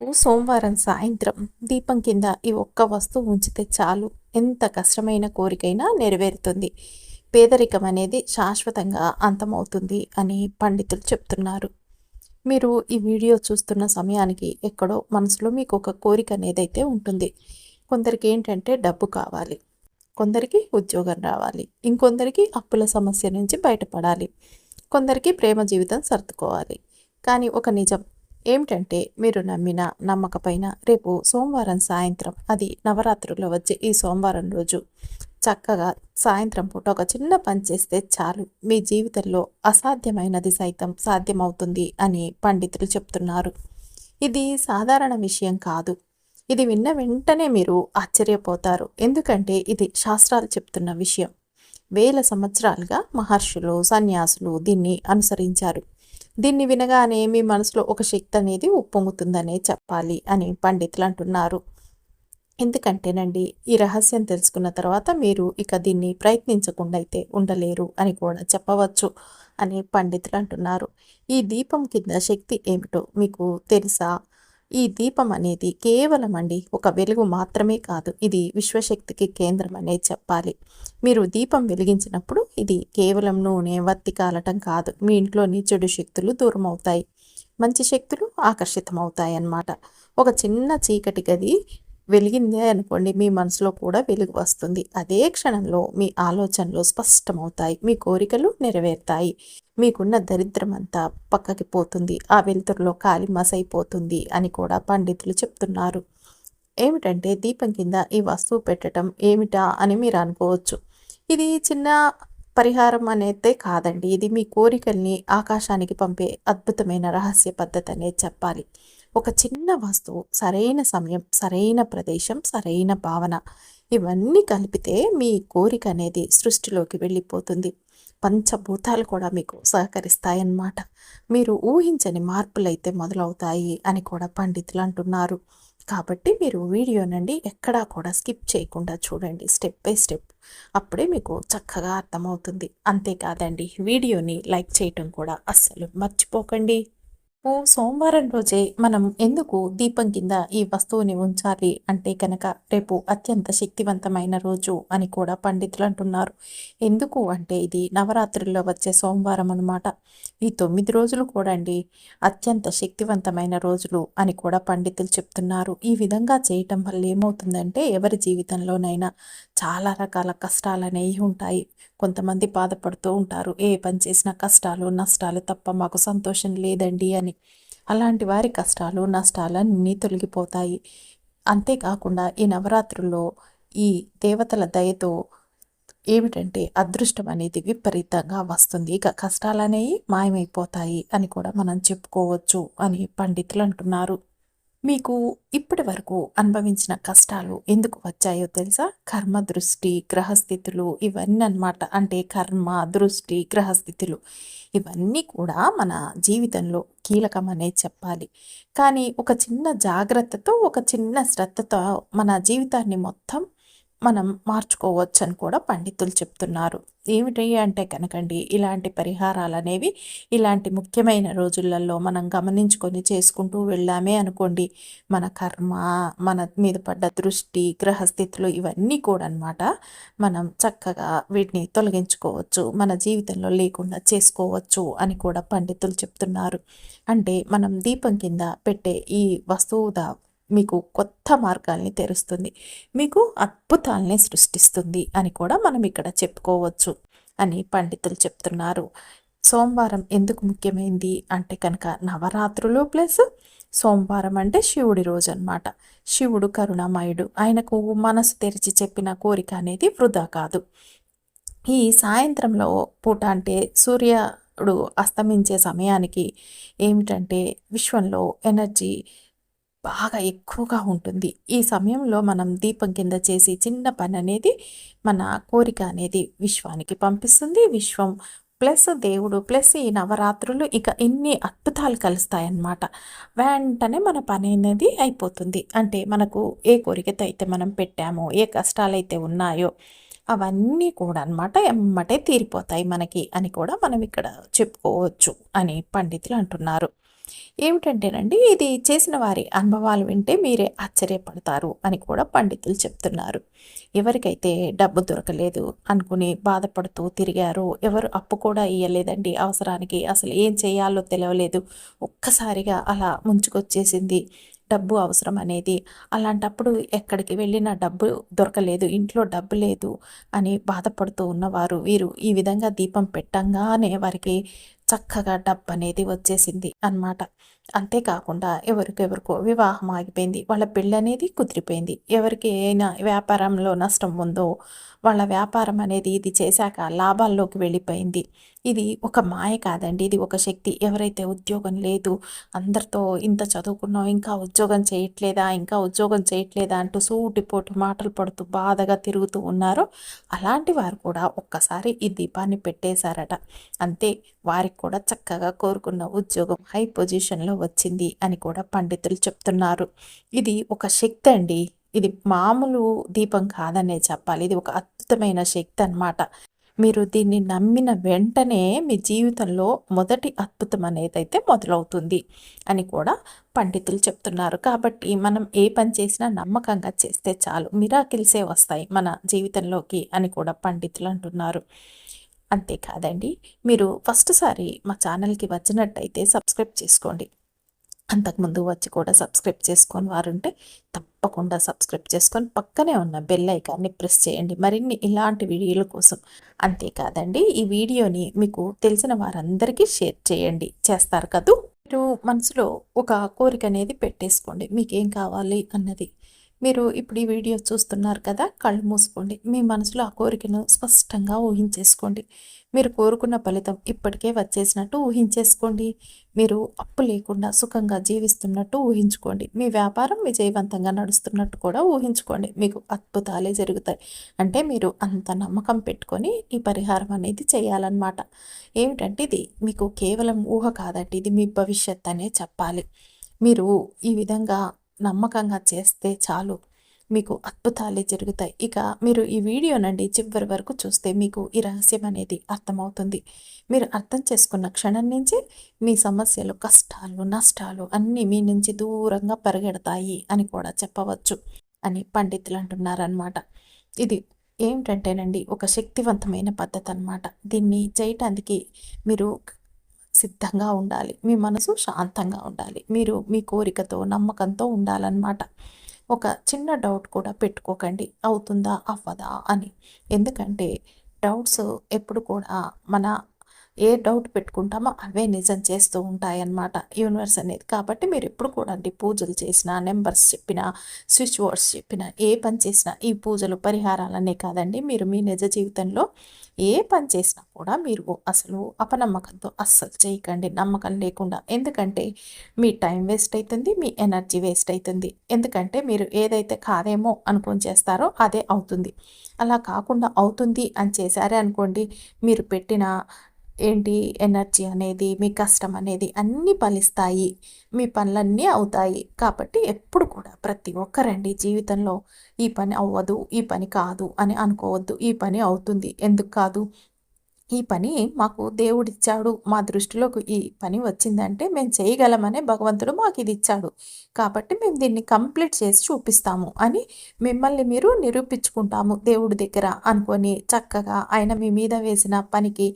సోమవారం సాయంత్రం దీపం కింద ఈ ఒక్క వస్తువు ఉంచితే చాలు. ఎంత కష్టమైన కోరికైనా నెరవేరుతుంది. పేదరికం అనేది శాశ్వతంగా అంతమవుతుంది అని పండితులు చెప్తున్నారు. మీరు ఈ వీడియో చూస్తున్న సమయానికి ఎక్కడో మనసులో మీకు ఒక కోరిక అనేది అయితే ఉంటుంది. కొందరికి ఏంటంటే డబ్బు కావాలి. కొందరికి ఉద్యోగం రావాలి. ఇంకొందరికి అప్పుల సమస్య నుంచి బయటపడాలి. కొందరికి ప్రేమ జీవితం సర్దుకోవాలి. కానీ ఒక నిజం ఏమిటంటే మీరు నమ్మిన నమ్మకపైన రేపు సోమవారం సాయంత్రం అది నవరాత్రుల్లో వచ్చే ఈ సోమవారం రోజు చక్కగా సాయంత్రం పూట ఒక చిన్న పని చేస్తే చాలు. మీ జీవితంలో అసాధ్యమైనది సైతం సాధ్యమవుతుంది అని పండితులు చెప్తున్నారు. ఇది సాధారణ విషయం కాదు. ఇది విన్న వెంటనే మీరు ఆశ్చర్యపోతారు. ఎందుకంటే ఇది శాస్త్రాలు చెప్తున్న విషయం. వేల సంవత్సరాలుగా మహర్షులు సన్యాసులు దీన్ని అనుసరించారు. దీన్ని వినగానే మీ మనసులో ఒక శక్తి అనేది ఉప్పొంగుతుందనే చెప్పాలి అని పండితులు అంటున్నారు. ఎందుకంటేనండి ఈ రహస్యం తెలుసుకున్న తర్వాత మీరు ఇక దీన్ని ప్రయత్నించకుండా అయితే ఉండలేరు అని కూడా చెప్పవచ్చు అని పండితులు అంటున్నారు. ఈ దీపం కింద శక్తి ఏమిటో మీకు తెలుసా? ఈ దీపం అనేది కేవలం అండి ఒక వెలుగు మాత్రమే కాదు ఇది విశ్వశక్తికి కేంద్రం అనేది చెప్పాలి. మీరు దీపం వెలిగించినప్పుడు ఇది కేవలం నూనె వత్తి కాలటం కాదు మీ ఇంట్లోని చెడు శక్తులు దూరం అవుతాయి మంచి శక్తులు ఆకర్షితమవుతాయి అన్నమాట ఒక చిన్న చీకటి గది వెలిగిందే అనుకోండి మీ మనసులో కూడా వెలుగు వస్తుంది. అదే క్షణంలో మీ ఆలోచనలు స్పష్టమవుతాయి మీ కోరికలు నెరవేరుతాయి. మీకున్న దరిద్రం అంతా పక్కకి పోతుంది ఆ వెలుతురులో కాలి మసైపోతుంది అని కూడా పండితులు చెప్తున్నారు. ఏమిటంటే దీపం కింద ఈ వస్తువు పెట్టడం ఏమిటా అని మీరు అనుకోవచ్చు. ఇది చిన్న పరిహారం అనేది కాదండి. ఇది మీ కోరికల్ని ఆకాశానికి పంపే అద్భుతమైన రహస్య పద్ధతి అనేది చెప్పాలి. ఒక చిన్న వస్తువు సరైన సమయం సరైన ప్రదేశం సరైన భావన ఇవన్నీ కలిపితే మీ కోరిక అనేది సృష్టిలోకి వెళ్ళిపోతుంది. పంచభూతాలు కూడా మీకు సహకరిస్తాయన్నమాట. మీరు ఊహించని మార్పులైతే మొదలవుతాయి అని కూడా పండితులు అంటున్నారు. కాబట్టి మీరు వీడియో నుండి ఎక్కడా కూడా స్కిప్ చేయకుండా చూడండి స్టెప్ బై స్టెప్. అప్పుడే మీకు చక్కగా అర్థమవుతుంది. అంతేకాదండి వీడియోని లైక్ చేయటం కూడా అస్సలు మర్చిపోకండి. ఓ సోమవారం రోజే మనం ఎందుకు దీపం కింద ఈ వస్తువుని ఉంచాలి? అంటే కనుక రేపు అత్యంత శక్తివంతమైన రోజు అని కూడా పండితులు అంటున్నారు. ఎందుకు అంటే ఇది నవరాత్రుల్లో వచ్చే సోమవారం అనమాట ఈ తొమ్మిది రోజులు కూడా అండి అత్యంత శక్తివంతమైన రోజులు అని కూడా పండితులు చెప్తున్నారు. ఈ విధంగా చేయటం వల్ల ఏమవుతుందంటే ఎవరి జీవితంలోనైనా చాలా రకాల కష్టాలు అనేవి ఉంటాయి. కొంతమంది బాధపడుతూ ఉంటారు. ఏ పని చేసినా కష్టాలు నష్టాలు తప్ప మాకు సంతోషం లేదండి అని. అలాంటి వారి కష్టాలు నష్టాలన్నీ తొలగిపోతాయి. అంతేకాకుండా ఈ నవరాత్రుల్లో ఈ దేవతల దయతో ఏమిటంటే అదృష్టం అనేది విపరీతంగా వస్తుంది. ఇక కష్టాలనేవి మాయమైపోతాయి అని కూడా మనం చెప్పుకోవచ్చు అని పండితులు అంటున్నారు. మీకు ఇప్పటి వరకు అనుభవించిన కష్టాలు ఎందుకు వచ్చాయో తెలుసా? కర్మ దృష్టి గ్రహస్థితులు ఇవన్నీ అనమాట అంటే కర్మ దృష్టి గ్రహస్థితులు ఇవన్నీ కూడా మన జీవితంలో కీలకం అనే చెప్పాలి. కానీ ఒక చిన్న జాగ్రత్తతో ఒక చిన్న శ్రద్ధతో మన జీవితాన్ని మొత్తం మనం మార్చుకోవచ్చు అని కూడా పండితులు చెప్తున్నారు. ఏమిటి అంటే కనుకండి ఇలాంటి పరిహారాలు అనేవి ఇలాంటి ముఖ్యమైన రోజులలో మనం గమనించుకొని చేసుకుంటూ వెళ్ళామే అనుకోండి మన కర్మ మన మీద పడ్డ దృష్టి గ్రహస్థితులు ఇవన్నీ కూడా అనమాట మనం చక్కగా వీటిని తొలగించుకోవచ్చు మన జీవితంలో లేకుండా చేసుకోవచ్చు అని కూడా పండితులు చెప్తున్నారు. అంటే మనం దీపం కింద పెట్టే ఈ వస్తువు మీకు కొత్త మార్గాల్ని తెరుస్తుంది. మీకు అద్భుతాల్ని సృష్టిస్తుంది అని కూడా మనం ఇక్కడ చెప్పుకోవచ్చు అని పండితులు చెప్తున్నారు. సోమవారం ఎందుకు ముఖ్యమైంది అంటే కనుక నవరాత్రులు ప్లస్ సోమవారం అంటే శివుడి రోజు అనమాట శివుడు కరుణామయుడు. ఆయనకు మనసు తెరిచి చెప్పిన కోరిక అనేది వృధా కాదు. ఈ సాయంత్రంలో పూట అంటే సూర్యుడు అస్తమించే సమయానికి ఏమిటంటే విశ్వంలో ఎనర్జీ బాగా ఎక్కువగా ఉంటుంది. ఈ సమయంలో మనం దీపం కింద చేసి చిన్న పని అనేది మన కోరిక అనేది విశ్వానికి పంపిస్తుంది. విశ్వం ప్లస్ దేవుడు ప్లస్ ఈ నవరాత్రులు ఇక ఇన్ని అద్భుతాలు కలుస్తాయన్నమాట. వెంటనే మన పని అనేది అయిపోతుంది. అంటే మనకు ఏ కోరికతో అయితే మనం పెట్టామో ఏ కష్టాలైతే ఉన్నాయో అవన్నీ కూడా అనమాట ఎమ్మటే తీరిపోతాయి మనకి అని కూడా మనం ఇక్కడ చెప్పుకోవచ్చు అని పండితులు అంటున్నారు. ఏమిటంటేనండి ఇది చేసిన వారి అనుభవాలు వింటే మీరే ఆశ్చర్యపడతారు అని కూడా పండితులు చెప్తున్నారు. ఎవరికైతే డబ్బు దొరకలేదు అనుకుని బాధపడుతూ తిరిగారో ఎవరు అప్పు కూడా ఇయ్యలేదండి అవసరానికి. అసలు ఏం చేయాలో తెలియలేదు ఒక్కసారిగా అలా ముంచుకొచ్చేసింది డబ్బు అవసరం అనేది. అలాంటప్పుడు ఎక్కడికి వెళ్ళినా డబ్బు దొరకలేదు ఇంట్లో డబ్బు లేదు అని బాధపడుతూ ఉన్నవారు వీరు ఈ విధంగా దీపం పెట్టంగానే వారికి చక్కగా డబ్బు అనేది వచ్చేసింది అనమాట అంతేకాకుండా ఎవరికెవరికో వివాహం ఆగిపోయింది. వాళ్ళ పెళ్ళి అనేది కుదిరిపోయింది. ఎవరికి అయినా వ్యాపారంలో నష్టం ఉందో వాళ్ళ వ్యాపారం అనేది ఇది చేశాక లాభాల్లోకి వెళ్ళిపోయింది. ఇది ఒక మాయ కాదండి. ఇది ఒక శక్తి. ఎవరైతే ఉద్యోగం లేదు అందరితో ఇంత చదువుకున్నాం ఇంకా ఉద్యోగం చేయట్లేదా ఇంకా ఉద్యోగం చేయట్లేదా అంటూ సూటిపోటు మాటలు పడుతూ బాధగా తిరుగుతూ ఉన్నారో అలాంటి వారు కూడా ఒక్కసారి ఈ దీపాన్ని పెట్టేశారట. అంతే వారికి కూడా చక్కగా కోరుకున్న ఉద్యోగం హై పొజిషన్లో వచ్చింది అని కూడా పండితులు చెప్తున్నారు. ఇది ఒక శక్తి అండి. ఇది మామూలు దీపం కాదనే చెప్పాలి. ఇది ఒక అద్భుతమైన శక్తి అనమాట మీరు దీన్ని నమ్మిన వెంటనే మీ జీవితంలో మొదటి అద్భుతం అనేది అయితే మొదలవుతుంది అని కూడా పండితులు చెప్తున్నారు. కాబట్టి మనం ఏ పని చేసినా నమ్మకంగా చేస్తే చాలు. మిరాకిల్సే వస్తాయి మన జీవితంలోకి అని కూడా పండితులు అంటున్నారు. అంతేకాదండి. మీరు ఫస్ట్ సారి మా ఛానల్కి వచ్చినట్టయితే సబ్స్క్రైబ్ చేసుకోండి. అంతకుముందు వచ్చి కూడా సబ్స్క్రైబ్ చేసుకొని వారుంటే తప్పకుండా సబ్స్క్రైబ్ చేసుకొని పక్కనే ఉన్న బెల్ ఐకాన్ని ప్రెస్ చేయండి. మరిన్ని ఇలాంటి వీడియోల కోసం అంతేకాదండి ఈ వీడియోని మీకు తెలిసిన వారందరికీ షేర్ చేయండి. చేస్తారు కదూ? మీరు మనసులో ఒక కోరిక అనేది పెట్టేసుకోండి. మీకేం కావాలి అన్నది మీరు ఇప్పుడు ఈ వీడియో చూస్తున్నారు కదా కళ్ళు మూసుకోండి. మీ మనసులో ఆ కోరికను స్పష్టంగా ఊహించేసుకోండి. మీరు కోరుకున్న ఫలితం ఇప్పటికే వచ్చేసినట్టు ఊహించేసుకోండి. మీరు అప్పు లేకుండా సుఖంగా జీవిస్తున్నట్టు ఊహించుకోండి. మీ వ్యాపారం విజయవంతంగా నడుస్తున్నట్టు కూడా ఊహించుకోండి. మీకు అద్భుతాలే జరుగుతాయి. అంటే మీరు అంత నమ్మకం పెట్టుకొని ఈ పరిహారం అనేది చేయాలన్నమాట. ఏమిటంటే ఇది మీకు కేవలం ఊహ కాదండి. ఇది మీ భవిష్యత్ అనే చెప్పాలి. మీరు ఈ విధంగా నమ్మకంగా చేస్తే చాలు. మీకు అద్భుతాలే జరుగుతాయి. ఇక మీరు ఈ వీడియో నుండి చివరి వరకు చూస్తే మీకు ఈ రహస్యం అనేది అర్థమవుతుంది. మీరు అర్థం చేసుకున్న క్షణం నుంచి మీ సమస్యలు కష్టాలు నష్టాలు అన్నీ మీ నుంచి దూరంగా పరిగెడతాయి అని కూడా చెప్పవచ్చు అని పండితులు అంటున్నారనమాట ఇది ఏమిటంటేనండి ఒక శక్తివంతమైన పద్ధతి అనమాట దీన్ని చేయటానికి మీరు సిద్ధంగా ఉండాలి. మీ మనసు శాంతంగా ఉండాలి. మీరు మీ కోరికతో నమ్మకంతో ఉండాలన్నమాట. ఒక చిన్న డౌట్ కూడా పెట్టుకోకండి. అవుతుందా? అవ్వదా? అని. ఎందుకంటే డౌట్స్ ఎప్పుడు కూడా మన ఏ డౌట్ పెట్టుకుంటామో అవే నిజం చేస్తూ ఉంటాయన్నమాట యూనివర్స్ అనేది. కాబట్టి మీరు ఎప్పుడు కూడా అండి పూజలు చేసినా నెంబర్స్ చెప్పినా స్విచ్ వర్డ్స్ చెప్పినా ఏ పని చేసినా ఈ పూజలు పరిహారాలనే కాదండి. మీరు మీ నిజ జీవితంలో ఏ పని చేసినా కూడా మీరు అసలు అపనమ్మకంతో అస్సలు చేయకండి నమ్మకం లేకుండా. ఎందుకంటే మీ టైం వేస్ట్ అవుతుంది మీ ఎనర్జీ వేస్ట్ అవుతుంది ఎందుకంటే మీరు ఏదైతే కాదేమో అనుకొని చేస్తారో అదే అవుతుంది. అలా కాకుండా అవుతుంది అని చేశారే అనుకోండి మీరు పెట్టిన ఏంటి? ఎనర్జీ అనేది మీ కష్టం అనేది అన్నీ ఫలిస్తాయి. మీ పనులన్నీ అవుతాయి. కాబట్టి ఎప్పుడు కూడా ప్రతి ఒక్కరండి జీవితంలో ఈ పని అవ్వదు ఈ పని కాదు అని అనుకోవద్దు. ఈ పని అవుతుంది. ఎందుకు కాదు? ఈ పని మాకు దేవుడిచ్చాడు. మా దృష్టిలోకి ఈ పని వచ్చిందంటే మేము చేయగలమనే భగవంతుడు మాకు ఇది ఇచ్చాడు. కాబట్టి మేము దీన్ని కంప్లీట్ చేసి చూపిస్తాము అని మిమ్మల్ని మీరు నిరూపించుకుంటాము దేవుడి దగ్గర అనుకొని చక్కగా ఆయన మీ మీద వేసిన పనికి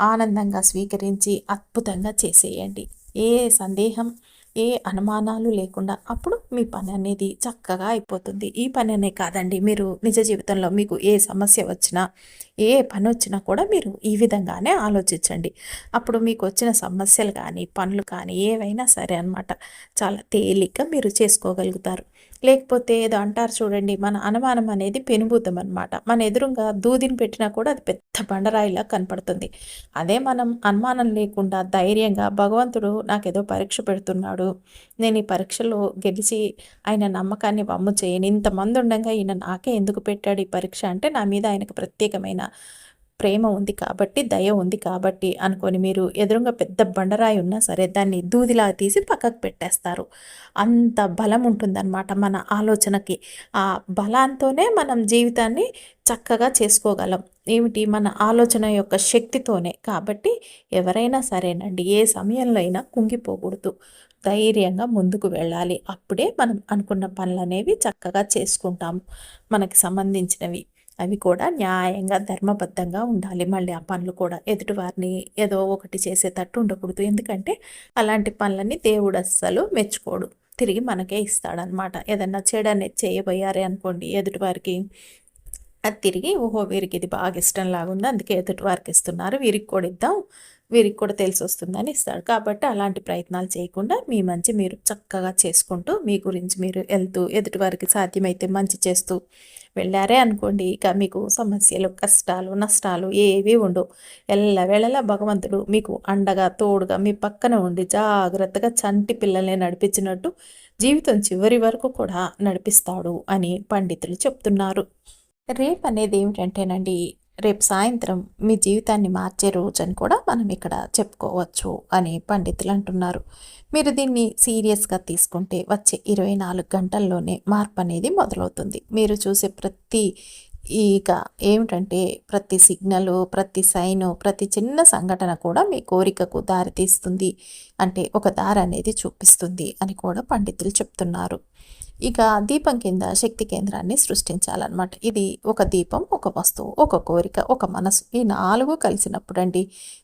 ఆనందంగా స్వీకరించి అద్భుతంగా చేసేయండి. ఏ సందేహం ఏ అనుమానాలు లేకుండా అప్పుడు మీ పని అనేది చక్కగా అయిపోతుంది. ఈ పని అనే కాదండి మీరు నిజ జీవితంలో మీకు ఏ సమస్య వచ్చినా ఏ పని వచ్చినా కూడా మీరు ఈ విధంగానే ఆలోచించండి. అప్పుడు మీకు వచ్చిన సమస్యలు కానీ పనులు కానీ ఏవైనా సరే అనమాట చాలా తేలిగ్గా మీరు చేసుకోగలుగుతారు. లేకపోతే ఏదో అంటారు చూడండి మన అనుమానం అనేది పెనుభూతం అనమాట మన ఎదురుగా దూదిని పెట్టినా కూడా అది పెద్ద బండరాయిలా కనపడుతుంది. అదే మనం అనుమానం లేకుండా ధైర్యంగా భగవంతుడు నాకేదో పరీక్ష పెడుతున్నాడు నేను ఈ పరీక్షలో గెలిచి ఆయన నమ్మకాన్ని వమ్ము చేయను ఇంతమంది ఉండగా ఈయన నాకే ఎందుకు పెట్టాడు ఈ పరీక్ష అంటే నా మీద ఆయనకు ప్రత్యేకమైన ప్రేమ ఉంది కాబట్టి దయ ఉంది కాబట్టి అనుకొని మీరు ఎదురుగా పెద్ద బండరాయి ఉన్నా సరే దాన్ని దూదిలా తీసి పక్కకు పెట్టేస్తారు. అంత బలం ఉంటుందన్నమాట మన ఆలోచనకి. ఆ బలంతోనే మనం జీవితాన్ని చక్కగా చేసుకోగలం. ఏమిటి? మన ఆలోచన యొక్క శక్తితోనే. కాబట్టి ఎవరైనా సరేనండి ఏ సమయంలో అయినా కుంగిపోకూడదు. ధైర్యంగా ముందుకు వెళ్ళాలి. అప్పుడే మనం అనుకున్న పనులు అనేవి చక్కగా చేసుకుంటాము మనకి సంబంధించినవి. అవి కూడా న్యాయంగా ధర్మబద్ధంగా ఉండాలి. మళ్ళీ ఆ పనులు కూడా ఎదుటివారిని ఏదో ఒకటి చేసేటట్టు ఉండకూడదు. ఎందుకంటే అలాంటి పనులని దేవుడు అస్సలు మెచ్చుకోడు. తిరిగి మనకే ఇస్తాడనమాట ఏదన్నా చెడనేది చేయబోయారే అనుకోండి ఎదుటివారికి అది తిరిగి ఓహో వీరికి ఇది బాగా ఇష్టం లాగుంది అందుకే ఎదుటి వారికి ఇస్తున్నారు వీరికి కూడా ఇద్దాం వీరికి కూడా తెలిసి వస్తుందని ఇస్తాడు. కాబట్టి అలాంటి ప్రయత్నాలు చేయకుండా మీ మంచి మీరు చక్కగా చేసుకుంటూ మీ గురించి మీరు వెళ్తూ ఎదుటి వారికి సాధ్యమైతే మంచి చేస్తూ వెళ్ళారే అనుకోండి. ఇక మీకు సమస్యలు కష్టాలు నష్టాలు ఏవి ఉండవు. ఎల్లవేళలా భగవంతుడు మీకు అండగా తోడుగా మీ పక్కన ఉండి జాగ్రత్తగా చంటి పిల్లల్ని నడిపించినట్టు జీవితం చివరి వరకు కూడా నడిపిస్తాడు అని పండితులు చెప్తున్నారు. రేప్ అనేది ఏమిటంటేనండి రేపు సాయంత్రం మీ జీవితాన్ని మార్చే రోజు అని కూడా మనం ఇక్కడ చెప్పుకోవచ్చు అని పండితులు అంటున్నారు. మీరు దీన్ని సీరియస్గా తీసుకుంటే వచ్చే ఇరవై నాలుగు గంటల్లోనే మార్పు అనేది మొదలవుతుంది. మీరు చూసే ప్రతి ఇక ఏమిటంటే ప్రతి సిగ్నల్ ప్రతి సైను ప్రతి చిన్న సంఘటన కూడా మీ కోరికకు దారితీస్తుంది. అంటే ఒక దారి అనేది చూపిస్తుంది అని కూడా పండితులు చెప్తున్నారు. ఇక దీపం కింద శక్తి కేంద్రాన్ని సృష్టించాలన్నమాట. ఇది ఒక దీపం ఒక వస్తువు ఒక కోరిక ఒక మనసు. ఈ నాలుగు కలిసినప్పుడు అండి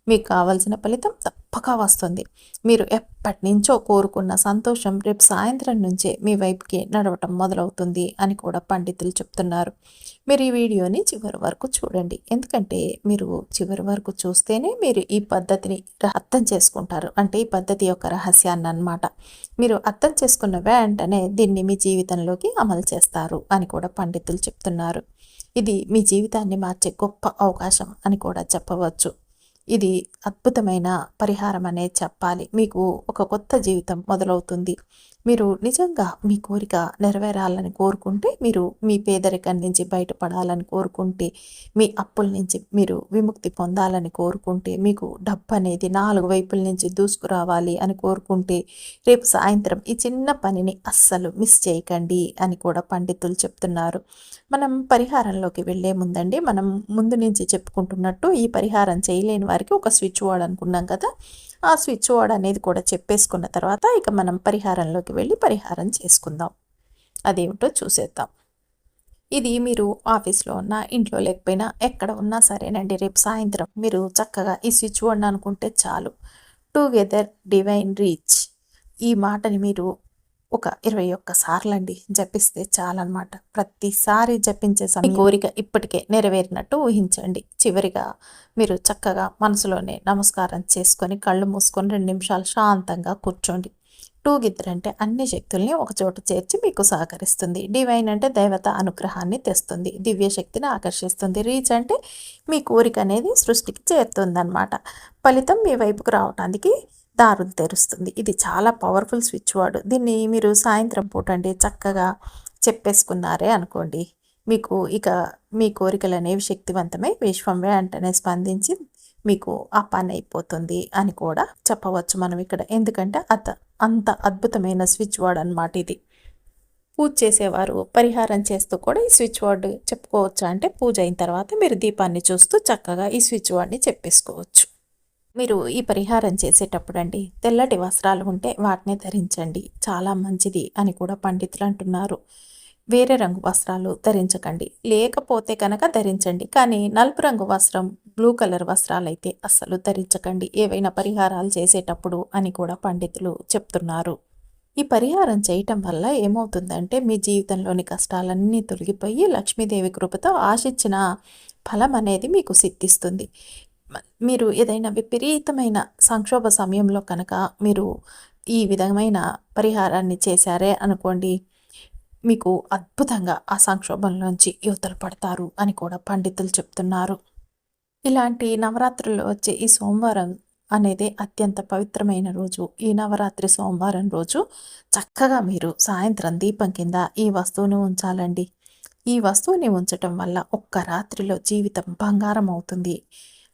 మీకు కావలసిన ఫలితం తప్పక వస్తుంది. మీరు ఎప్పటి నుంచో కోరుకున్న సంతోషం రేపు సాయంత్రం నుంచే మీ వైపుకి నడవటం మొదలవుతుంది అని కూడా పండితులు చెప్తున్నారు. మీరు ఈ వీడియోని చివరి వరకు చూడండి. ఎందుకంటే మీరు చివరి వరకు చూస్తేనే మీరు ఈ పద్ధతిని అర్థం చేసుకుంటారు. అంటే ఈ పద్ధతి యొక్క రహస్యాన్ని అనమాట మీరు అర్థం చేసుకున్న వెంటనే దీన్ని మీ జీవితంలోకి అమలు చేస్తారు అని కూడా పండితులు చెప్తున్నారు. ఇది మీ జీవితాన్ని మార్చే గొప్ప అవకాశం అని కూడా చెప్పవచ్చు. ఇది అద్భుతమైన పరిహారం అనేది చెప్పాలి. మీకు ఒక కొత్త జీవితం మొదలవుతుంది. మీరు నిజంగా మీ కోరిక నెరవేరాలని కోరుకుంటే మీరు మీ పేదరికం నుంచి బయటపడాలని కోరుకుంటే మీ అప్పుల నుంచి మీరు విముక్తి పొందాలని కోరుకుంటే మీకు డబ్బు అనేది నాలుగు వైపుల నుంచి దూసుకురావాలి అని కోరుకుంటే రేపు సాయంత్రం ఈ చిన్న పనిని అస్సలు మిస్ చేయకండి అని కూడా పండితులు చెప్తున్నారు. మనం పరిహారంలోకి వెళ్ళే ముందండి మనం ముందు నుంచి చెప్పుకుంటున్నట్టు ఈ పరిహారం చేయలేని వారికి ఒక స్విచ్ బోర్డ్ అనుకున్నాం కదా ఆ స్విచ్ బోర్డ్ అనేది కూడా చెప్పేసుకున్న తర్వాత ఇక మనం పరిహారంలోకి వెళ్ళి పరిహారం చేసుకుందాం. అదేమిటో చూసేద్దాం. ఇది మీరు ఆఫీస్లో ఉన్నా ఇంట్లో లేకపోయినా ఎక్కడ ఉన్నా సరేనండి రేపు సాయంత్రం మీరు చక్కగా ఈ స్విచ్ బోర్డ్ అనుకుంటే చాలు. Together divine reach. ఈ మాటని మీరు ఒక ఇరవై ఒక్క సార్లండి జపిస్తే చాలన్నమాట. ప్రతిసారి జపించే సమయం కోరిక ఇప్పటికే నెరవేరినట్టు ఊహించండి. చివరిగా మీరు చక్కగా మనసులోనే నమస్కారం చేసుకొని కళ్ళు మూసుకొని రెండు నిమిషాలు శాంతంగా కూర్చోండి. టూ గిద్దర్ అంటే అన్ని శక్తుల్ని ఒక చోట చేర్చి మీకు సహకరిస్తుంది. డివైన్ అంటే దేవత అనుగ్రహాన్ని తెస్తుంది. దివ్య శక్తిని ఆకర్షిస్తుంది. రీచ్ అంటే మీ కోరిక అనేది సృష్టికి చేరుతుంది అనమాట ఫలితం మీ వైపుకు రావడానికి దారులు తెరుస్తుంది. ఇది చాలా పవర్ఫుల్ స్విచ్ వర్డ్ దీన్ని మీరు సాయంత్రం పూట అండి చక్కగా చెప్పేసుకున్నారే అనుకోండి. మీకు ఇక మీ కోరికలు అనేవి శక్తివంతమై విశ్వం వెంటనే స్పందించి మీకు ఆ పని అయిపోతుంది అని కూడా చెప్పవచ్చు మనం ఇక్కడ. ఎందుకంటే అత అంత అద్భుతమైన స్విచ్ వర్డ్ అనమాట ఇది. పూజ చేసేవారు పరిహారం చేస్తూ కూడా ఈ స్విచ్ వర్డ్ చెప్పుకోవచ్చు అంటే పూజ అయిన తర్వాత మీరు దీపాన్ని చూస్తూ చక్కగా ఈ స్విచ్ వర్డ్ని చెప్పేసుకోవచ్చు. మీరు ఈ పరిహారం చేసేటప్పుడు అండి తెల్లటి వస్త్రాలు ఉంటే వాటిని ధరించండి. చాలా మంచిది అని కూడా పండితులు అంటున్నారు. వేరే రంగు వస్త్రాలు ధరించకండి. లేకపోతే కనుక ధరించండి. కానీ నలుపు రంగు వస్త్రం బ్లూ కలర్ వస్త్రాలు అయితే అస్సలు ధరించకండి. ఏవైనా పరిహారాలు చేసేటప్పుడు అని కూడా పండితులు చెప్తున్నారు. ఈ పరిహారం చేయటం వల్ల ఏమవుతుందంటే మీ జీవితంలోని కష్టాలన్నీ తొలగిపోయి లక్ష్మీదేవి కృపతో ఆశించిన ఫలం అనేది మీకు సిద్ధిస్తుంది. మీరు ఏదైనా విపరీతమైన సంక్షోభ సమయంలో కనుక మీరు ఈ విధమైన పరిహారాన్ని చేశారే అనుకోండి మీకు అద్భుతంగా ఆ సంక్షోభంలోంచి యువతలు పడతారు అని కూడా పండితులు చెప్తున్నారు. ఇలాంటి నవరాత్రుల్లో వచ్చే ఈ సోమవారం అనేది అత్యంత పవిత్రమైన రోజు. ఈ నవరాత్రి సోమవారం రోజు చక్కగా మీరు సాయంత్రం దీపం కింద ఈ వస్తువును ఉంచాలండి. ఈ వస్తువుని ఉంచటం వల్ల ఒక్క రాత్రిలో జీవితం బంగారం అవుతుంది.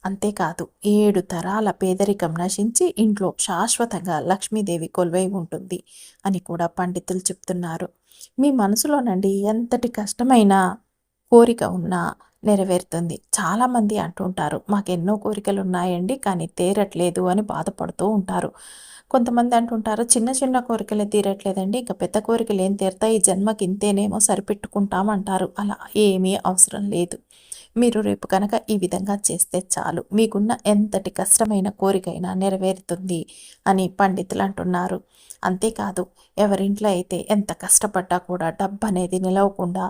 అంతేకాదు ఏడు తరాల పేదరికం నశించి ఇంట్లో శాశ్వతంగా లక్ష్మీదేవి కొలువై ఉంటుంది అని కూడా పండితులు చెప్తున్నారు. మీ మనసులోనండి ఎంతటి కష్టమైన కోరిక ఉన్నా నెరవేరుతుంది. చాలామంది అంటుంటారు మాకు ఎన్నో కోరికలు ఉన్నాయండి కానీ తేరట్లేదు అని బాధపడుతూ ఉంటారు. కొంతమంది అంటుంటారు చిన్న చిన్న కోరికలే తీరట్లేదండి ఇంకా పెద్ద కోరికలు ఏం తీరుతాయి? ఈ జన్మకి ఇంతేనేమో సరిపెట్టుకుంటామంటారు అలా ఏమీ అవసరం లేదు. మీరు రేపు కనుక ఈ విధంగా చేస్తే చాలు. మీకున్న ఎంతటి కష్టమైన కోరికైనా నెరవేరుతుంది అని పండితులు అంటున్నారు. అంతేకాదు ఎవరింట్లో అయితే ఎంత కష్టపడ్డా కూడా డబ్బు అనేది నిలవకుండా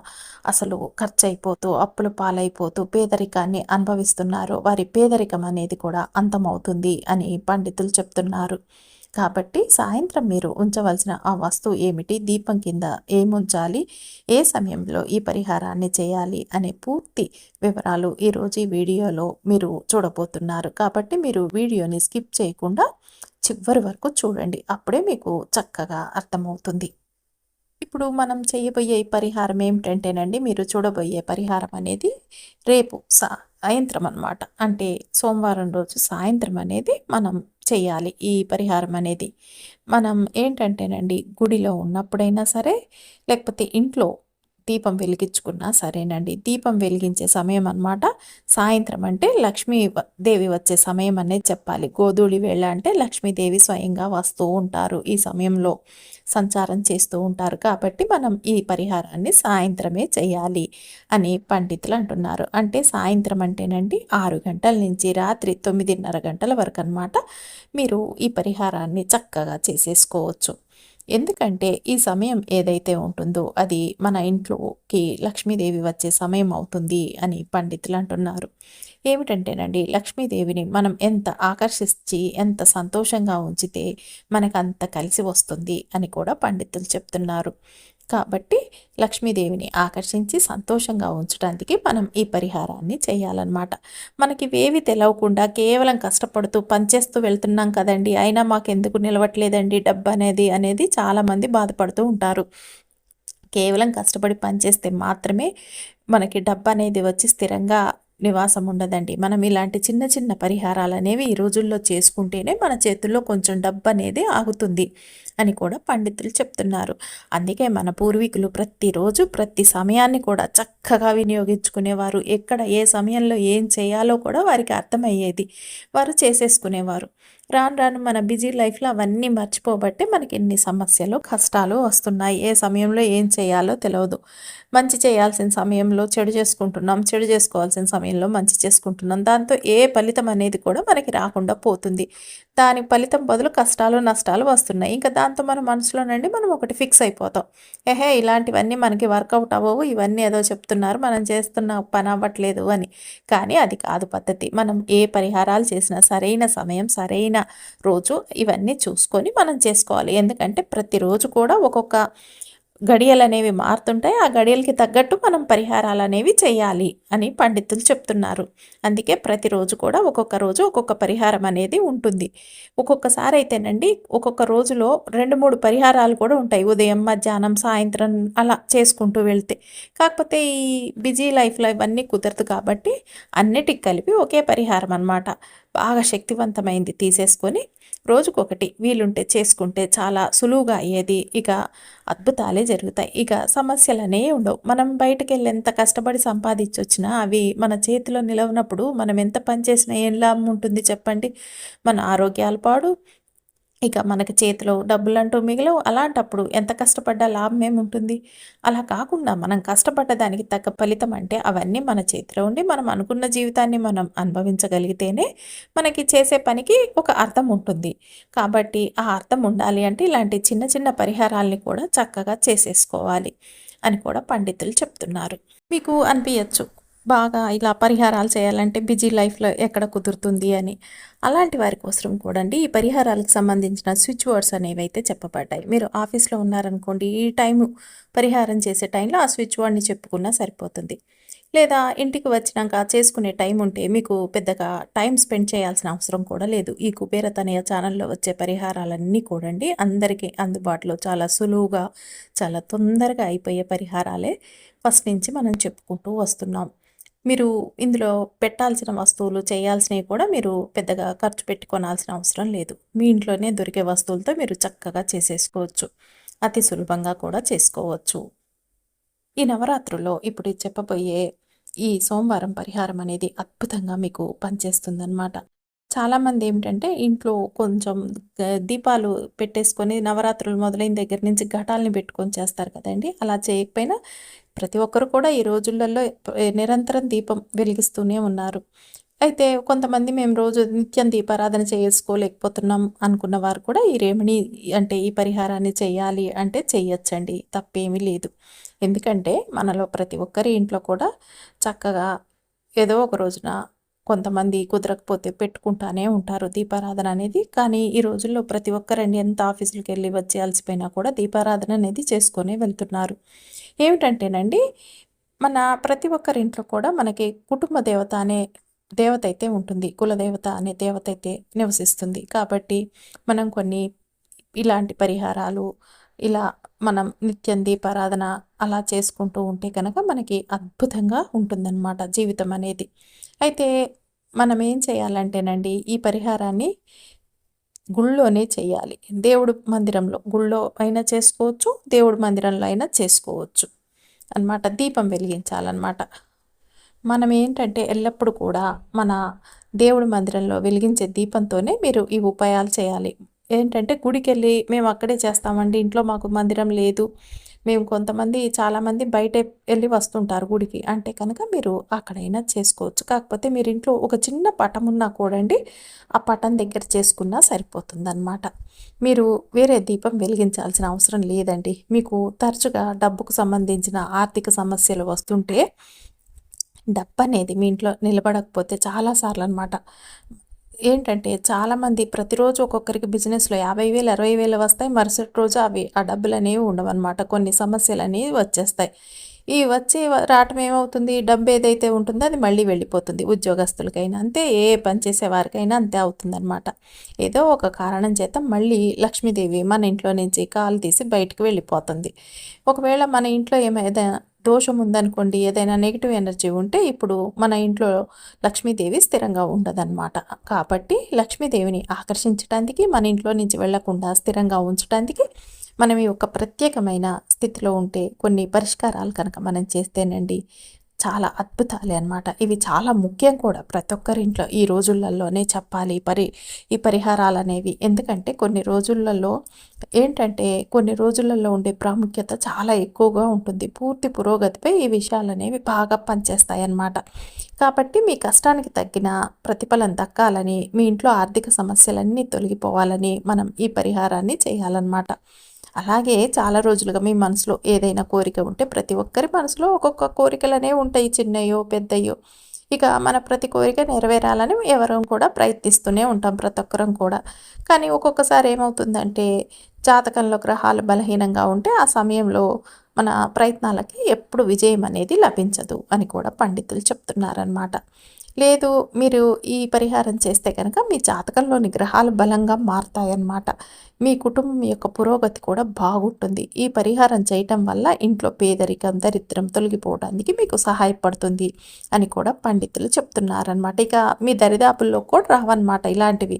అసలు ఖర్చు అయిపోతూ అప్పులు పాలైపోతూ పేదరికాన్ని అనుభవిస్తున్నారో వారి పేదరికం అనేది కూడా అంతమవుతుంది అని పండితులు చెప్తున్నారు. కాబట్టి సాయంత్రం మీరు ఉంచవలసిన ఆ వస్తువు ఏమిటి? దీపం కింద ఏముంచాలి? ఏ సమయంలో ఈ పరిహారాన్ని చేయాలి? అనే పూర్తి వివరాలు ఈరోజు ఈ వీడియోలో మీరు చూడబోతున్నారు. కాబట్టి మీరు వీడియోని స్కిప్ చేయకుండా చివరి వరకు చూడండి. అప్పుడే మీకు చక్కగా అర్థమవుతుంది. ఇప్పుడు మనం చేయబోయే పరిహారం ఏమిటంటేనండి మీరు చూడబోయే పరిహారం అనేది రేపు సాయంత్రం అనమాట అంటే సోమవారం రోజు సాయంత్రం అనేది మనం చేయాలి ఈ పరిహారం అనేది. మనం ఏంటంటేనండి గుడిలో ఉన్నప్పుడైనా సరే లేకపోతే ఇంట్లో దీపం వెలిగించుకున్నా సరేనండి. దీపం వెలిగించే సమయం అనమాట సాయంత్రం అంటే లక్ష్మీ దేవి వచ్చే సమయం అనేది చెప్పాలి. గోధూళి వేళ అంటే లక్ష్మీదేవి స్వయంగా వస్తూ ఉంటారు ఈ సమయంలో. సంచారం చేస్తూ ఉంటారు కాబట్టి మనం ఈ పరిహారాన్ని సాయంత్రమే చేయాలి అని పండితులు అంటున్నారు. అంటే సాయంత్రం అంటేనండి ఆరు గంటల నుంచి రాత్రి తొమ్మిదిన్నర గంటల వరకు అనమాట మీరు ఈ పరిహారాన్ని చక్కగా చేసేసుకోవచ్చు. ఎందుకంటే ఈ సమయం ఏదైతే ఉంటుందో అది మన ఇంట్లోకి లక్ష్మీదేవి వచ్చే సమయం అవుతుంది అని పండితులు అంటున్నారు. ఏమిటంటేనండి లక్ష్మీదేవిని మనం ఎంత ఆకర్షించి ఎంత సంతోషంగా ఉంచితే మనకంత కలిసి వస్తుంది అని కూడా పండితులు చెప్తున్నారు. కాబట్టి లక్ష్మీదేవిని ఆకర్షించి సంతోషంగా ఉంచడానికి మనం ఈ పరిహారాన్ని చేయాలన్నమాట. మనకి వేవి తెలవకుండా కేవలం కష్టపడుతూ పనిచేస్తూ వెళ్తున్నాం కదండి. అయినా మాకెందుకు నిలవట్లేదండి డబ్బు అనేది అనేది చాలామంది బాధపడుతూ ఉంటారు. కేవలం కష్టపడి పనిచేస్తే మాత్రమే మనకి డబ్బు అనేది వచ్చి స్థిరంగా నివాసం ఉండదండి. మనం ఇలాంటి చిన్న చిన్న పరిహారాలు అనేవి ఈ రోజుల్లో చేసుకుంటేనే మన చేతుల్లో కొంచెం డబ్బు అనేది ఆగుతుంది అని కూడా పండితులు చెప్తున్నారు. అందుకే మన పూర్వీకులు ప్రతిరోజు ప్రతి సమయాన్ని కూడా చక్కగా వినియోగించుకునేవారు. ఎక్కడ ఏ సమయంలో ఏం చేయాలో కూడా వారికి అర్థమయ్యేది. వారు చేసేసుకునేవారు. రాను రాను మన బిజీ లైఫ్లో అవన్నీ మర్చిపోబట్టే మనకి ఎన్ని సమస్యలు కష్టాలు వస్తున్నాయి ఏ సమయంలో ఏం చేయాలో తెలియదు మంచి చేయాల్సిన సమయంలో చెడు చేసుకుంటున్నాం చెడు చేసుకోవాల్సిన సమయంలో మంచి చేసుకుంటున్నాం. దాంతో ఏ ఫలితం అనేది కూడా మనకి రాకుండా పోతుంది. దాని ఫలితం బదులు కష్టాలు నష్టాలు వస్తున్నాయి. ఇంకా దాంతో మన మనసులోనండి మనం ఒకటి ఫిక్స్ అయిపోతాం. ఏహే ఇలాంటివన్నీ మనకి వర్కౌట్ అవ్వవు. ఇవన్నీ ఏదో చెప్తున్నారు. మనం చేస్తున్న పని అవ్వట్లేదు అని. కానీ అది కాదు పద్ధతి. మనం ఏ పరిహారాలు చేసినా సరైన సమయం సరైన రోజు ఇవన్నీ చూసుకొని మనం చేసుకోవాలి. ఎందుకంటే ప్రతిరోజు కూడా ఒక్కొక్క గడియలు అనేవి మారుతుంటాయి. ఆ గడియలకి తగ్గట్టు మనం పరిహారాలు అనేవి చేయాలి అని పండితులు చెప్తున్నారు. అందుకే ప్రతిరోజు కూడా ఒక్కొక్క రోజు ఒక్కొక్క పరిహారం అనేది ఉంటుంది. ఒక్కొక్కసారి అయితేనండి ఒక్కొక్క రోజులో రెండు మూడు పరిహారాలు కూడా ఉంటాయి. ఉదయం మధ్యాహ్నం సాయంత్రం అలా చేసుకుంటూ వెళ్తే. కాకపోతే ఈ బిజీ లైఫ్లో ఇవన్నీ కుదరదు కాబట్టి అన్నిటికి కలిపి ఒకే పరిహారం అనమాట బాగా శక్తివంతమైంది తీసేసుకొని రోజుకొకటి వీలుంటే చేసుకుంటే చాలా సులువుగా అయ్యేది. ఇక అద్భుతాలే జరుగుతాయి. ఇక సమస్యలనే ఉండవు. మనం బయటకు వెళ్ళి ఎంత కష్టపడి సంపాదించొచ్చినా అవి మన చేతిలో నిలవనప్పుడు మనం ఎంత పని చేసినా ఏం లాభం ఉంటుంది చెప్పండి? మన ఆరోగ్యాలు పాడు ఇక మనకి చేతిలో డబ్బులు అంటూ మిగిలవు. అలాంటప్పుడు ఎంత కష్టపడ్డా లాభం ఏముంటుంది? అలా కాకుండా మనం కష్టపడ్డ దానికి తగ్గ ఫలితం అంటే అవన్నీ మన చేతిలో ఉండి మనం అనుకున్న జీవితాన్ని మనం అనుభవించగలిగితేనే మనకి చేసే పనికి ఒక అర్థం ఉంటుంది. కాబట్టి ఆ అర్థం ఉండాలి అంటే ఇలాంటి చిన్న చిన్న పరిహారాల్ని కూడా చక్కగా చేసేసుకోవాలి అని కూడా పండితులు చెప్తున్నారు. మీకు అనిపించచ్చు బాగా ఇలా పరిహారాలు చేయాలంటే బిజీ లైఫ్లో ఎక్కడ కుదురుతుంది అని. అలాంటి వారి కోసం కూడా అండి ఈ పరిహారాలకు సంబంధించిన స్విచ్ వర్డ్స్ అనేవి అయితే చెప్పబడ్డాయి. మీరు ఆఫీస్లో ఉన్నారనుకోండి ఈ టైము పరిహారం చేసే టైంలో ఆ స్విచ్ వర్డ్ని చెప్పుకున్నా సరిపోతుంది. లేదా ఇంటికి వచ్చినాక చేసుకునే టైం ఉంటే మీకు పెద్దగా టైం స్పెండ్ చేయాల్సిన అవసరం కూడా లేదు. ఈ కుబేర అనే ఛానల్లో వచ్చే పరిహారాలన్నీ కూడండి అందరికీ అందుబాటులో చాలా సులువుగా చాలా తొందరగా అయిపోయే పరిహారాలే ఫస్ట్ నుంచి మనం చెప్పుకుంటూ వస్తున్నాం. మీరు ఇందులో పెట్టాల్సిన వస్తువులు చేయాల్సినవి కూడా మీరు పెద్దగా ఖర్చు పెట్టుకోనాల్సిన అవసరం లేదు. మీ ఇంట్లోనే దొరికే వస్తువులతో మీరు చక్కగా చేసేసుకోవచ్చు. అతి సులభంగా కూడా చేసుకోవచ్చు. ఈ నవరాత్రుల్లో ఇప్పుడు చెప్పబోయే ఈ సోమవారం పరిహారం అనేది అద్భుతంగా మీకు పనిచేస్తుందన్నమాట. చాలామంది ఏమిటంటే ఇంట్లో కొంచెం దీపాలు పెట్టేసుకొని నవరాత్రులు మొదలైన దగ్గర నుంచి ఘటాలని పెట్టుకొని చేస్తారు కదండి. అలా చేయకపోయినా ప్రతి ఒక్కరు కూడా ఈ రోజులలో నిరంతరం దీపం వెలిగిస్తూనే ఉన్నారు. అయితే కొంతమంది మేము రోజు నిత్యం దీపారాధన చేసుకోలేకపోతున్నాం అనుకున్న వారు కూడా ఈ రేమిణి అంటే ఈ పరిహారాన్ని చేయాలి అంటే చేయొచ్చండి. తప్పేమీ లేదు. ఎందుకంటే మనలో ప్రతి ఒక్కరి ఇంట్లో కూడా చక్కగా ఏదో ఒక రోజున కొంతమంది కుదరకపోతే పెట్టుకుంటానే ఉంటారు దీపారాధన అనేది. కానీ ఈ రోజుల్లో ప్రతి ఒక్కరండి ఎంత ఆఫీసులకు వెళ్ళి వచ్చి అలసిపోయినా కూడా దీపారాధన అనేది చేసుకొని వెళ్తున్నారు. ఏమిటంటేనండి మన ప్రతి ఒక్కరి ఇంట్లో కూడా మనకి కుటుంబ దేవత అనే దేవత అయితే ఉంటుంది. కులదేవత అనే దేవత అయితే నివసిస్తుంది. కాబట్టి మనం కొన్ని ఇలాంటి పరిహారాలు ఇలా మనం నిత్యం దీపారాధన అలా చేసుకుంటూ ఉంటే కనుక మనకి అద్భుతంగా ఉంటుందన్నమాట జీవితం అనేది. అయితే మనం ఏం చేయాలంటేనండి ఈ పరిహారాన్ని గుళ్ళోనే చేయాలి. దేవుడు మందిరంలో గుళ్ళో అయినా చేసుకోవచ్చు దేవుడు మందిరంలో అయినా చేసుకోవచ్చు అన్నమాట. దీపం వెలిగించాలన్నమాట. మనం ఏంటంటే ఎల్లప్పుడూ కూడా మన దేవుడి మందిరంలో వెలిగించే దీపంతోనే మీరు ఈ ఉపాయాలు చేయాలి. ఏంటంటే గుడికి వెళ్ళి మేము అక్కడే చేస్తామండి ఇంట్లో మాకు మందిరం లేదు మేము కొంతమంది చాలామంది బయట వెళ్ళి వస్తుంటారు గుడికి. అంటే కనుక మీరు అక్కడైనా చేసుకోవచ్చు. కాకపోతే మీరు ఇంట్లో ఒక చిన్న పటం ఉన్నా కూడండి ఆ పటం దగ్గర చేసుకున్నా సరిపోతుందన్నమాట. మీరు వేరే దీపం వెలిగించాల్సిన అవసరం లేదండి. మీకు తరచుగా డబ్బుకు సంబంధించిన ఆర్థిక సమస్యలు వస్తుంటే డబ్బు అనేది మీ ఇంట్లో నిలబడకపోతే చాలాసార్లు అనమాట ఏంటంటే చాలామంది ప్రతిరోజు ఒక్కొక్కరికి బిజినెస్లో యాభై వేలు అరవై వేలు వస్తాయి. మరుసటి రోజు అవి ఆ డబ్బులు అనేవి ఉండవన్నమాట. కొన్ని సమస్యలు అనేవి వచ్చేస్తాయి. ఈ వచ్చి రావటం ఏమవుతుంది? డబ్బు ఏదైతే ఉంటుందో అది మళ్ళీ వెళ్ళిపోతుంది. ఉద్యోగస్తులకైనా అంతే ఏ పని చేసే వారికైనా అంతే అవుతుందన్నమాట. ఏదో ఒక కారణం చేత మళ్ళీ లక్ష్మీదేవి మన ఇంట్లో నుంచి కాలు తీసి బయటకు వెళ్ళిపోతుంది. ఒకవేళ మన ఇంట్లో ఏమైనా దోషం ఉందనుకోండి ఏదైనా నెగిటివ్ ఎనర్జీ ఉంటే ఇప్పుడు మన ఇంట్లో లక్ష్మీదేవి స్థిరంగా ఉండదన్నమాట. కాబట్టి లక్ష్మీదేవిని ఆకర్షించడానికి మన ఇంట్లో నుంచి వెళ్ళకుండా స్థిరంగా ఉంచడానికి మనం ఈ ఒక ప్రత్యేకమైన స్థితిలో ఉంటే కొన్ని పరిష్కారాలు కనుక మనం చేస్తేనండి చాలా అద్భుతాలే అనమాట ఇవి చాలా ముఖ్యం కూడా ప్రతి ఒక్కరి ఇంట్లో ఈ రోజులలోనే చెప్పాలి. పరి ఈ పరిహారాలు అనేవి ఎందుకంటే కొన్ని రోజులలో ఏంటంటే కొన్ని రోజులలో ఉండే ప్రాముఖ్యత చాలా ఎక్కువగా ఉంటుంది. పూర్తి పురోగతిపై ఈ విషయాలు అనేవి బాగా పనిచేస్తాయి అన్నమాట కాబట్టి మీ కష్టానికి తగ్గిన ప్రతిఫలం దక్కాలని మీ ఇంట్లో ఆర్థిక సమస్యలన్నీ తొలగిపోవాలని మనం ఈ పరిహారాన్ని చేయాలన్నమాట. అలాగే చాలా రోజులుగా మీ మనసులో ఏదైనా కోరిక ఉంటే ప్రతి ఒక్కరి మనసులో ఒక్కొక్క కోరికలనే ఉంటాయి చిన్నయో పెద్దయో. ఇక మన ప్రతి కోరిక నెరవేరాలని ఎవరం కూడా ప్రయత్నిస్తూనే ఉంటాం ప్రతి ఒక్కరం కూడా. కానీ ఒక్కొక్కసారి ఏమవుతుందంటే జాతకంలో గ్రహాలు బలహీనంగా ఉంటే ఆ సమయంలో మన ప్రయత్నాలకి ఎప్పుడు విజయం అనేది లభించదు అని కూడా పండితులు చెప్తున్నారనమాట లేదు మీరు ఈ పరిహారం చేస్తే కనుక మీ జాతకంలోని గ్రహాలు బలంగా మారుతాయన్నమాట. మీ కుటుంబం యొక్క పురోగతి కూడా బాగుంటుంది. ఈ పరిహారం చేయటం వల్ల ఇంట్లో పేదరికం దరిద్రం తొలగిపోవడానికి మీకు సహాయపడుతుంది అని కూడా పండితులు చెప్తున్నారనమాట ఇక మీ దరిదాపుల్లో కూడా రావన్నమాట ఇలాంటివి.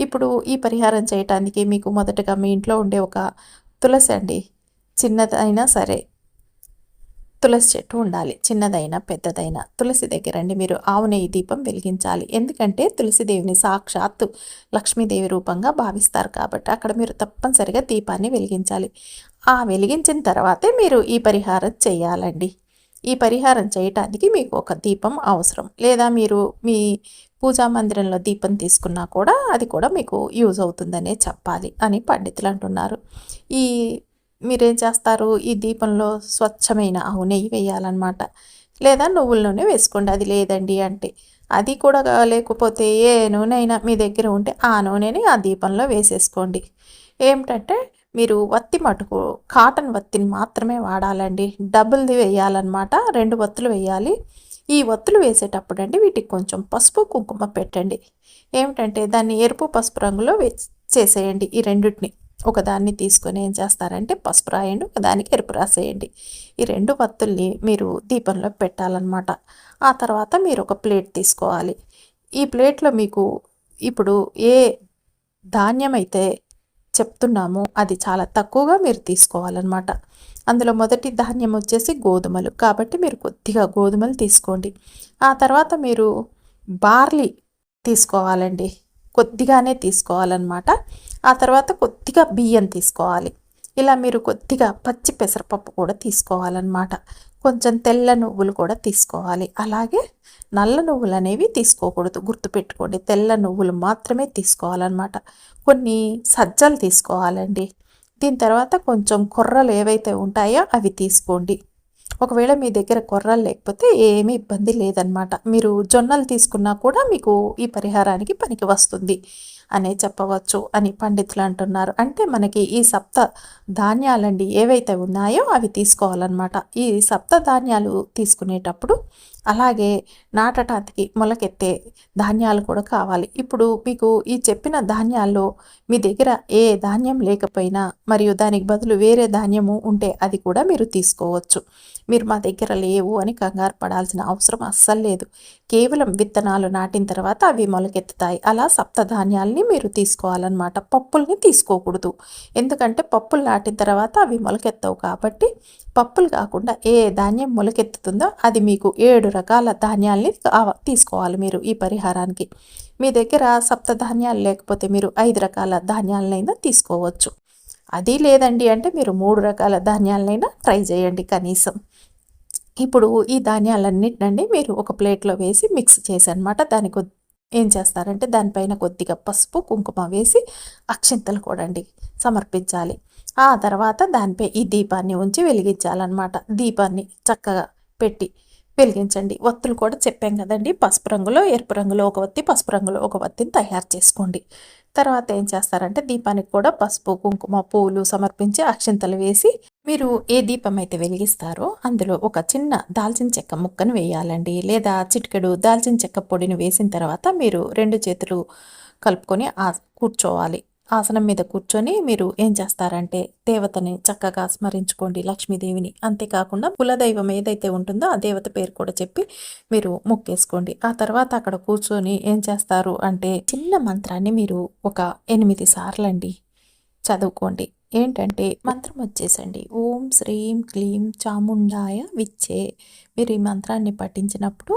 ఇప్పుడు ఈ పరిహారం చేయటానికి మీకు మొదటగా మీ ఇంట్లో ఉండే ఒక తులసి అండి చిన్నదైనా సరే తులసి చెట్టు ఉండాలి. చిన్నదైనా పెద్దదైనా తులసి దగ్గరండి మీరు ఆవు నెయ్యి దీపం వెలిగించాలి. ఎందుకంటే తులసిదేవిని సాక్షాత్తు లక్ష్మీదేవి రూపంగా భావిస్తారు కాబట్టి అక్కడ మీరు తప్పనిసరిగా దీపాన్ని వెలిగించాలి. ఆ వెలిగించిన తర్వాతే మీరు ఈ పరిహారం చేయాలండి. ఈ పరిహారం చేయటానికి మీకు ఒక దీపం అవసరం. లేదా మీరు మీ పూజా మందిరంలో దీపం తీసుకున్నా కూడా అది కూడా మీకు యూజ్ అవుతుందనే చెప్పాలి అని పండితులు అంటున్నారు. ఈ మీరేం చేస్తారు? ఈ దీపంలో స్వచ్ఛమైన ఆవు నెయ్యి వేయాలన్నమాట. లేదా నువ్వుల నూనె వేసుకోండి అది లేదండి అంటే. అది కూడా లేకపోతే ఏ నూనె అయినా మీ దగ్గర ఉంటే ఆ నూనెని ఆ దీపంలో వేసేసుకోండి. ఏమిటంటే మీరు వత్తి మటుకు కాటన్ వత్తిని మాత్రమే వాడాలండి. డబుల్ది వేయాలన్నమాట రెండు వత్తులు వేయాలి. ఈ వత్తులు వేసేటప్పుడు అండి వీటికి కొంచెం పసుపు కుంకుమ పెట్టండి. ఏమిటంటే దాన్ని ఎరుపు పసుపు రంగులో వే చేసేయండి ఈ రెండింటిని. ఒకదాన్ని తీసుకొని ఏం చేస్తారంటే పసుపు రాయండి ఒకదానికి ఎరుపు రాసేయండి. ఈ రెండు వత్తుల్ని మీరు దీపంలో పెట్టాలన్నమాట. ఆ తర్వాత మీరు ఒక ప్లేట్ తీసుకోవాలి. ఈ ప్లేట్లో మీకు ఇప్పుడు ఏ ధాన్యం అయితే చెప్తున్నామో అది చాలా తక్కువగా మీరు తీసుకోవాలన్నమాట. అందులో మొదటి ధాన్యం వచ్చేసి గోధుమలు. కాబట్టి మీరు కొద్దిగా గోధుమలు తీసుకోండి. ఆ తర్వాత మీరు బార్లీ తీసుకోవాలండి. కొద్దిగానే తీసుకోవాలన్నమాట. ఆ తర్వాత కొద్దిగా బియ్యం తీసుకోవాలి. ఇలా మీరు కొద్దిగా పచ్చి పెసరపప్పు కూడా తీసుకోవాలన్నమాట. కొంచెం తెల్ల నువ్వులు కూడా తీసుకోవాలి. అలాగే నల్ల నువ్వులు అనేవి తీసుకోకూడదు. గుర్తుపెట్టుకోండి తెల్ల నువ్వులు మాత్రమే తీసుకోవాలన్నమాట. కొన్ని సజ్జలు తీసుకోవాలండి. దీని తర్వాత కొంచెం కొర్రలు ఏవైతే ఉంటాయో అవి తీసుకోండి. ఒకవేళ మీ దగ్గర కొర్రలు లేకపోతే ఏమీ ఇబ్బంది లేదనమాట మీరు జొన్నలు తీసుకున్నా కూడా మీకు ఈ పరిహారానికి పనికి వస్తుంది అనే చెప్పవచ్చు అని పండితులు అంటున్నారు. అంటే మనకి ఈ సప్త ధాన్యాలండి ఏవైతే ఉన్నాయో అవి తీసుకోవాలన్నమాట. ఈ సప్త ధాన్యాలు తీసుకునేటప్పుడు అలాగే నాటటానికి మొలకెత్తే ధాన్యాలు కూడా కావాలి. ఇప్పుడు మీకు ఈ చెప్పిన ధాన్యాల్లో మీ దగ్గర ఏ ధాన్యం లేకపోయినా మరియు దానికి బదులు వేరే ధాన్యము ఉంటే అది కూడా మీరు తీసుకోవచ్చు. మీరు మా దగ్గర లేవు అని కంగారు పడాల్సిన అవసరం అస్సలు లేదు. కేవలం విత్తనాలు నాటిన తర్వాత అవి మొలకెత్తుతాయి. అలా సప్త ధాన్యాల్ని మీరు తీసుకోవాలన్నమాట. పప్పుల్ని తీసుకోకూడదు. ఎందుకంటే పప్పులు నాటిన తర్వాత అవి మొలకెత్తవు కాబట్టి పప్పులు కాకుండా ఏ ధాన్యం మొలకెత్తుతుందో అది మీకు ఏడు రకాల ధాన్యాల్ని తీసుకోవాలి మీరు ఈ పరిహారానికి. మీ దగ్గర సప్త ధాన్యాలు లేకపోతే మీరు ఐదు రకాల ధాన్యాలనైనా తీసుకోవచ్చు. అది లేదండి అంటే మీరు మూడు రకాల ధాన్యాలనైనా ట్రై చేయండి కనీసం. ఇప్పుడు ఈ ధాన్యాలన్నిటినండి మీరు ఒక ప్లేట్లో వేసి మిక్స్ చేసి అనమాట దానికి ఏం చేస్తారంటే దానిపైన కొద్దిగా పసుపు కుంకుమ వేసి అక్షింతలు కూడండి సమర్పించాలి. ఆ తర్వాత దానిపై ఈ దీపాన్ని ఉంచి వెలిగించాలన్నమాట. దీపాన్ని చక్కగా పెట్టి వెలిగించండి. ఒత్తులు కూడా చెప్పాం కదండి. పసుపు రంగులో ఎరుపు రంగులో ఒక వత్తి పసుపు రంగులో ఒక వత్తిని తయారు చేసుకోండి. తర్వాత ఏం చేస్తారంటే దీపానికి కూడా పసుపు కుంకుమ పూలు సమర్పించి అక్షింతలు వేసి మీరు ఏ దీపం అయితే వెలిగిస్తారో అందులో ఒక చిన్న దాల్చిన చెక్క ముక్కను వేయాలండి. లేదా చిటికెడు దాల్చిన చెక్క పొడిని వేసిన తర్వాత మీరు రెండు చేతులు కలుపుకొని కూర్చోవాలి. ఆసనం మీద కూర్చొని మీరు ఏం చేస్తారంటే దేవతని చక్కగా స్మరించుకోండి. లక్ష్మీదేవిని. అంతేకాకుండా కులదైవం ఏదైతే ఉంటుందో ఆ దేవత పేరు కూడా చెప్పి మీరు మొక్కేసుకోండి. ఆ తర్వాత అక్కడ కూర్చొని ఏం చేస్తారు అంటే చిన్న మంత్రాన్ని మీరు ఒక ఎనిమిది సార్లండి చదువుకోండి. ఏంటంటే మంత్రం వచ్చేసండి. ఓం శ్రీం క్లీం చాముండాయ విచ్చే. మీరు ఈ మంత్రాన్ని పఠించినప్పుడు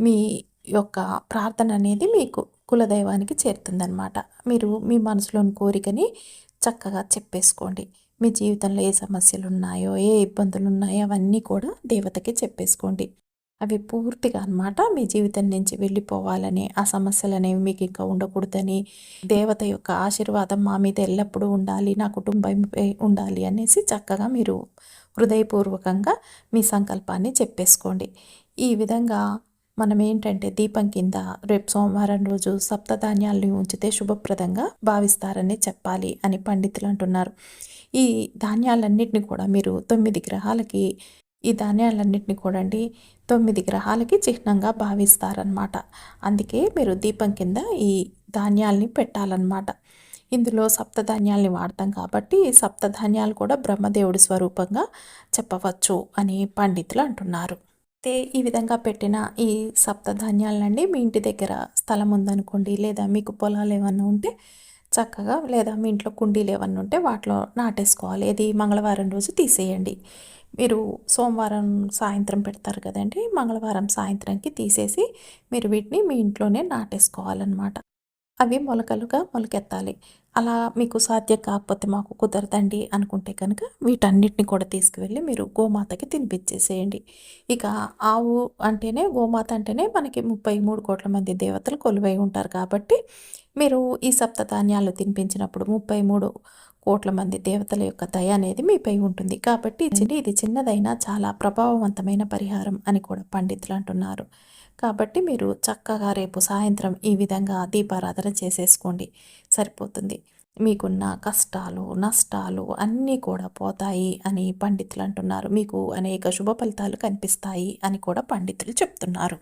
మీ యొక్క ప్రార్థన అనేది మీకు కులదైవానికి చేరుతుందనమాట మీరు మీ మనసులోని కోరికని చక్కగా చెప్పేసుకోండి. మీ జీవితంలో ఏ సమస్యలు ఉన్నాయో ఏ ఇబ్బందులు ఉన్నాయో అవన్నీ కూడా దేవతకి చెప్పేసుకోండి. అవి పూర్తిగా అనమాట మీ జీవితం నుంచి వెళ్ళిపోవాలని ఆ సమస్యలు అనేవి మీకు ఇంకా ఉండకూడదని దేవత యొక్క ఆశీర్వాదం మా మీద ఎల్లప్పుడూ ఉండాలి నా కుటుంబం ఉండాలి అనేసి చక్కగా మీరు హృదయపూర్వకంగా మీ సంకల్పాన్ని చెప్పేసుకోండి. ఈ విధంగా మనం ఏంటంటే దీపం కింద రేపు సోమవారం రోజు సప్తధాన్యాల్ని ఉంచితే శుభప్రదంగా భావిస్తారని చెప్పాలి అని పండితులు అంటున్నారు. ఈ ధాన్యాలన్నింటినీ కూడా మీరు తొమ్మిది గ్రహాలకి ఈ ధాన్యాలన్నింటినీ కూడా అండి తొమ్మిది గ్రహాలకి చిహ్నంగా భావిస్తారనమాట అందుకే మీరు దీపం కింద ఈ ధాన్యాల్ని పెట్టాలన్నమాట. ఇందులో సప్తధాన్యాల్ని వాడతాం కాబట్టి సప్తధాన్యాలు కూడా బ్రహ్మదేవుడి స్వరూపంగా చెప్పవచ్చు అని పండితులు అంటున్నారు. అయితే ఈ విధంగా పెట్టిన ఈ సప్తధాన్యాలండి మీ ఇంటి దగ్గర స్థలం ఉందనుకోండి లేదా మీకు పొలాలు ఏమన్నా ఉంటే చక్కగా లేదా మీ ఇంట్లో కుండీలు ఏమన్నా ఉంటే వాటిలో నాటేసుకోవాలి. ఇది మంగళవారం రోజు తీసేయండి. మీరు సోమవారం సాయంత్రం పెడతారు కదండి. మంగళవారం సాయంత్రంకి తీసేసి మీరు వీటిని మీ ఇంట్లోనే నాటేసుకోవాలన్నమాట. అవి మొలకలుగా మొలకెత్తాలి. అలా మీకు సాధ్యం కాకపోతే మాకు కుదరదండి అనుకుంటే కనుక వీటన్నిటిని కూడా తీసుకువెళ్ళి మీరు గోమాతకి తినిపించేసేయండి. ఇక ఆవు అంటేనే గోమాత అంటేనే మనకి ముప్పై మూడు కోట్ల మంది దేవతలు కొలువై ఉంటారు కాబట్టి మీరు ఈ సప్తధాన్యాలు తినిపించినప్పుడు ముప్పై మూడు కోట్ల మంది దేవతల యొక్క దయ అనేది మీపై ఉంటుంది. కాబట్టి ఇది చిన్నదైనా చాలా ప్రభావవంతమైన పరిహారం అని కూడా పండితులు అంటున్నారు. కాబట్టి మీరు చక్కగా రేపు సాయంత్రం ఈ విధంగా దీపారాధన చేసేసుకోండి. సరిపోతుంది. మీకున్న కష్టాలు నష్టాలు అన్నీ కూడా పోతాయి అని పండితులు అంటున్నారు. మీకు అనేక శుభ ఫలితాలు కనిపిస్తాయి అని కూడా పండితులు చెప్తున్నారు.